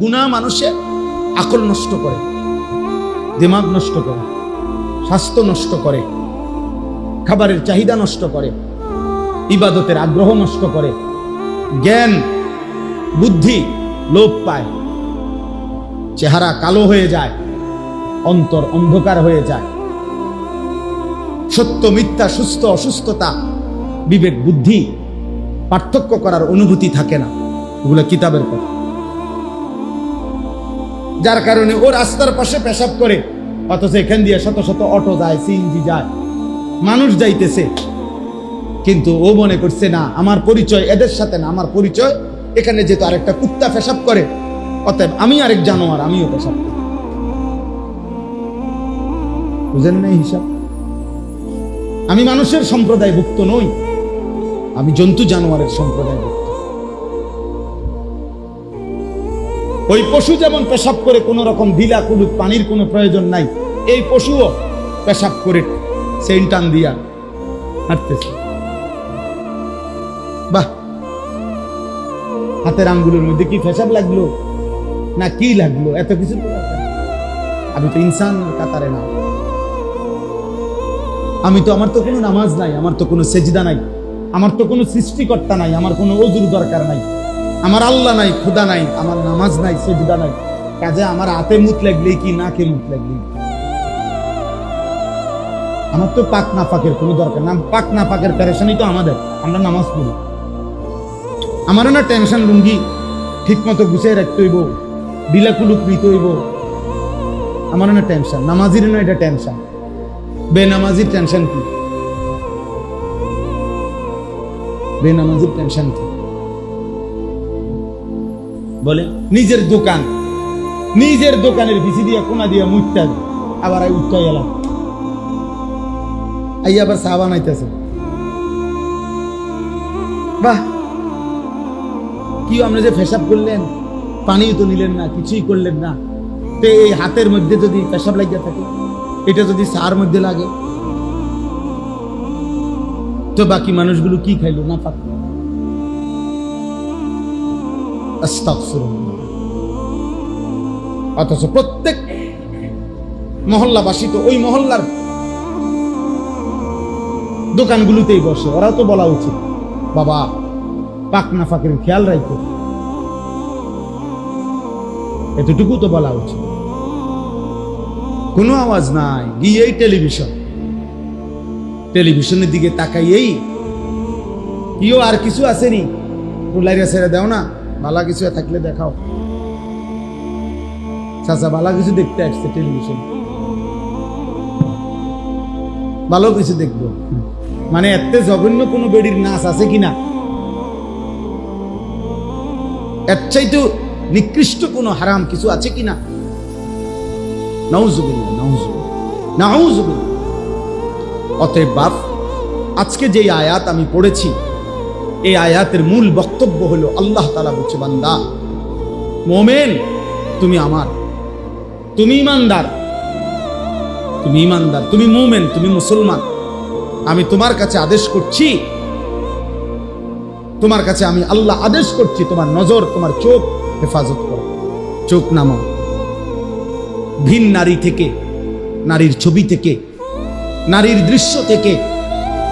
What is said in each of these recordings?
গুণা মানুষের আকল নষ্ট করে, দিমাগ নষ্ট করে, স্বাস্থ্য নষ্ট করে, খাবারের চাহিদা নষ্ট করে, ইবাদতের আগ্রহ নষ্ট করে, জ্ঞান, বুদ্ধি লোপ পায়, চেহারা কালো হয়ে যায়, অন্তর অন্ধকার হয়ে যায়। সত্য, মিথ্যা, সুস্থ, অসুস্থতা, বিবেক, বুদ্ধি পার্থক্য করার অনুভূতি থাকে না। এগুলো কিতাবের কথা। যার কারণে ও রাস্তার পাশে পেশাব করে। অথচ এখান দিয়ে শত শত অটো যায়, সিএনজি যায়। মানুষ যাইতেছে। কিন্তু ও মনে করছে, না, আমার পরিচয় এদের সাথে না, আমার পরিচয় এখানে যেহেতু আরেকটা কুত্তা পেশাব করে, অতএব আমি আরেক জানোয়ার, আমিও পেশাব করি। বুঝেন না হিসাব? আমি মানুষের সম্প্রদায়ভুক্ত নই, আমি জন্তু জানোয়ারের সম্প্রদায়ভুক্ত। ওই পশু যেমন পেশাব করে কোনো রকম ঢিলা কুলুক পানির কোনো প্রয়োজন নাই, এই পশুও পেশাব করে সেন টান দিয়া হাঁটতেছে। বাহ! হাতের আঙ্গুলের মধ্যে কি পেশাব লাগল? না কি লাগল? এত কিছু। আমি তো ইনসান কাতারে না। আমি তো, আমার তো কোনো নামাজ নাই, আমার তো কোনো সেজদা নাই, আমার তো কোনো সৃষ্টিকর্তা নাই, আমার কোনো অজুর দরকার নাই। আমার আল্লাহ নাই, খুদা নাই, আমার নামাজ নাই, সেজদা নাই। কাজে আমার হাতে মুখ লাগলে কি, নাকে মুখ লাগলে আমার তো পাক না পাকের কোনো দরকার না পাক না পাকের প্যারেশানি তো আমাদের, আমরা নামাজ পড়ি। আমারও না টেনশন লুঙ্গি ঠিক মতো গুছিয়ে রাখতে হইব বিলাকুলুক নিতে হইব। আমারও না টেনশন নামাজির না এটা টেনশন। বেনামাজির টেনশন কি? বেনামাজির টেনশন কি? বলে, নিজের দোকান। নিজের দোকানের পিছি দিয়া কোনা দিয়া মুইটা আবার উঠতে এলাম। আই আবার চা বানাইতেছে। বাহ! কি আপনি যে পেশাব করলেন, পানিও তো নিলেন না, কিছুই করলেন না। তো এই হাতের মধ্যে যদি পেশাব লাগিয়ে থাকে, এটা যদি সার মধ্যে লাগে, তো বাকি মানুষগুলো কি খাইলো না পাক। অথচ প্রত্যেক মহল্লাবাসী তো ওই মহল্লার দোকানগুলোতেই বসে, ওরাও তো বলা উচিত, বাবা, পাক না ফাঁকের খেয়াল রাখো। এতটুকু তো বলা উচিত। কোনো আওয়াজ নাই গিয়েই টেলিভিশন। টেলিভিশনের দিকে তাকাইয়েই, কিও আর কিছু আসেনি দাও না। ভালো কিছু থাকলে দেখাও। চাচা, ভালো কিছু দেখতে আসছে টেলিভিশন ভালো কিছু দেখব। মানে এত জঘন্য কোনো বেডির নাচ আছে কিনা? এর চাইতে নিকৃষ্ট কোনো হারাম কিছু আছে কিনা? অতএব বাপ, আজকে যে আয়াত আমি পড়েছি এই আয়াতের মূল বক্তব্য হলো আল্লাহ তালা বলছে, বান্দা, মোমেন, তুমি আমার। তুমি ইমানদার। তুমি ইমানদার, তুমি মোমেন, তুমি মুসলমান। আমি তোমার কাছে আদেশ করছি। তোমার কাছে আমি আল্লাহ আদেশ করছি, তোমার নজর, তোমার চোখ হেফাজত করো। চোখ নামাও। ভিন নারী থেকে, নারীর ছবি থেকে, নারীর দৃশ্য থেকে,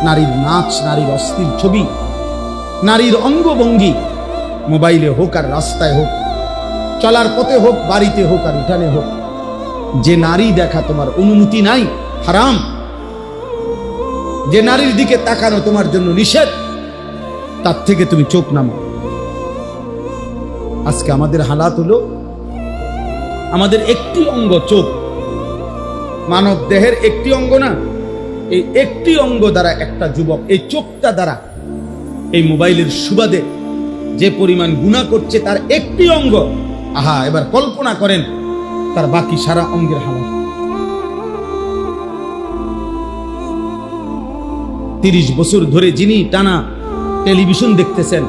নারীর নাচ, নারীর অস্থির ছবি নারীর অঙ্গভঙ্গি। মোবাইলে হোক আর রাস্তায় হোক, চলার পথে হোক, বাড়িতে হোক আর উঠানে হোক, যে নারী দেখা তোমার অনুমতি নাই, হারাম। যে নারীর দিকে তাকানো তোমার জন্য নিষেধ, তার থেকে তুমি চোখ নামো আজকে আমাদের হালাত হলো, আমাদের একটি অঙ্গ চোখ। মানব দেহের একটি অঙ্গ না, এই একটি অঙ্গ দ্বারা একটা যুবক এই চোখটা দ্বারা এই মোবাইলের সুবাদে যে পরিমাণ গুণা করছে তার একটি অঙ্গ। আহা, এবার কল্পনা করেন তার বাকি সারা অঙ্গের হালাত। তিরিশ বছর ধরে যিনি টানা টেলিভিশন দেখতেছেন,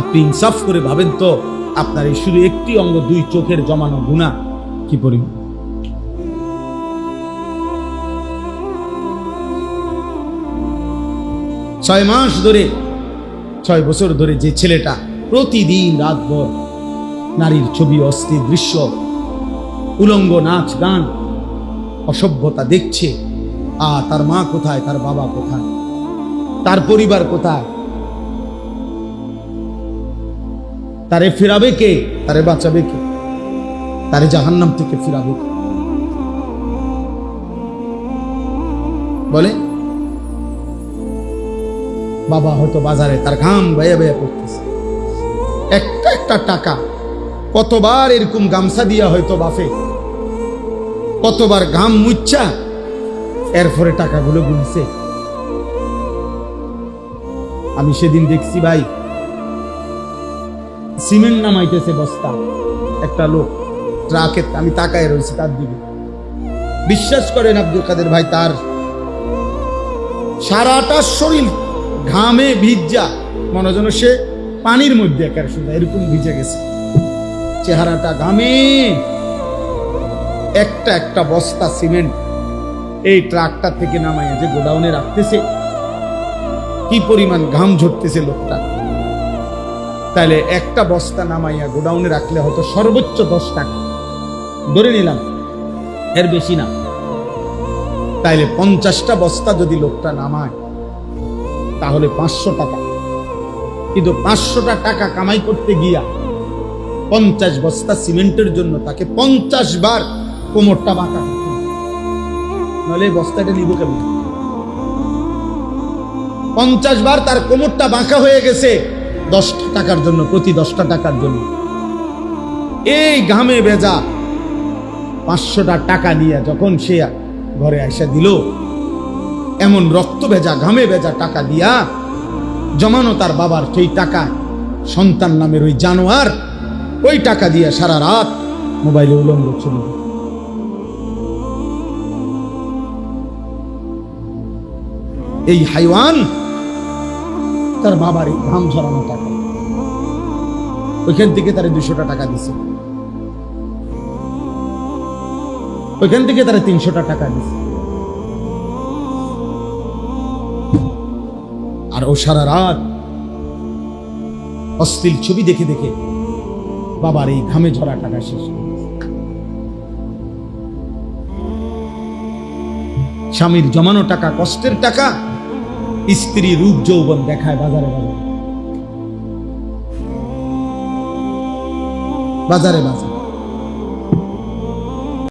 আপনি ইনসাফ করে ভাবেন তো আপনার এই শুধু একটি অঙ্গ, দুই চোখের জমানো গুণা কি পরিমাণ? ছয় মাস ধরে ছয় বছর ধরে যে ছেলেটা প্রতিদিন রাতভর নারীর ছবি, অস্থির দৃশ্য, উলঙ্গ নাচ, গান, অসভ্যতা দেখছে। আ, তার মা কোথায়? তার বাবা কোথায়? তার পরিবার কোথায়? তারে ফেরাবে কে? তারে বাঁচাবে কে? তারে জাহান্নাম থেকে ফেরাবে বলে বাবা হয়তো বাজারে তার ঘাম বেয়ে বেয়ে পড়তেছে। একটা একটা টাকা কতবার এরকম গামছা দিয়া হয়তো বাফে কতবার ঘাম মুচ্ছা, এরপরে টাকাগুলো গুনছে। আমি সেদিন দেখছি ভাই, সিমেন্ট নামাইতেছে বস্তা, একটা লোক ট্রাকে আমি তাকায় রয়েছি তার দিকে। বিশ্বাস করেন আব্দুল কাদের ভাই, তার সারাটা শরীর ঘামে ভিজা। মনে যেন সে পানির মধ্যে একার সোজা এরকম ভিজে গেছে। চেহারাটা ঘামে। একটা একটা বস্তা সিমেন্ট এই ট্রাকটা থেকে নামাইয়া যে গোডাউনে রাখতেছে। কি পরিমাণ ঘাম ঝরতেছে লোকটা। তাহলে একটা বস্তা নামাইয়া গোডাউনে রাখলে হয়তো সর্বোচ্চ দশ টাকা। ধরে নিলাম, এর বেশি না। তাইলে পঞ্চাশটা বস্তা যদি লোকটা নামায় তাহলে পাঁচশো টাকা। কিন্তু পাঁচশোটা টাকা কামাই করতে গিয়া পঞ্চাশ বস্তা সিমেন্টের জন্য তাকে পঞ্চাশ বার কোমরটা বাঁকা নাহলে বস্তাটা নিব কেমন? পঞ্চাশ বার তার কোমরটা বাঁকা হয়ে গেছে দশটা টাকার জন্য, প্রতি দশটা টাকার জন্য। এই ঘামে ভেজা পাঁচশোটা টাকা নিয়ে যখন সে ঘরে এসে দিল এমন রক্ত ভেজা, ঘামে ভেজা টাকা দিয়া জমানো তার বাবার সেই টাকা, সন্তান নামের ওই জানোয়ার, ওই টাকা দিয়ে সারা রাত মোবাইলে ছবি দেখে। এই হাইওয়ান তার বাবার এই ঘাম ঝরানো টাকা। ওইখান থেকে তার দুশোটা টাকা দিছে। ওইখান থেকে তারা তিনশোটা টাকা দিছে। আর ও সারা রাত অস্থির ছবি দেখে দেখে বাবার এই ঘামে ঝরা টাকা শেষ স্বামীর জমানো টাকা, কষ্টের টাকা, স্ত্রী রূপ যৌবন দেখায় বাজারে বাজারে। বাজারে বাজারে।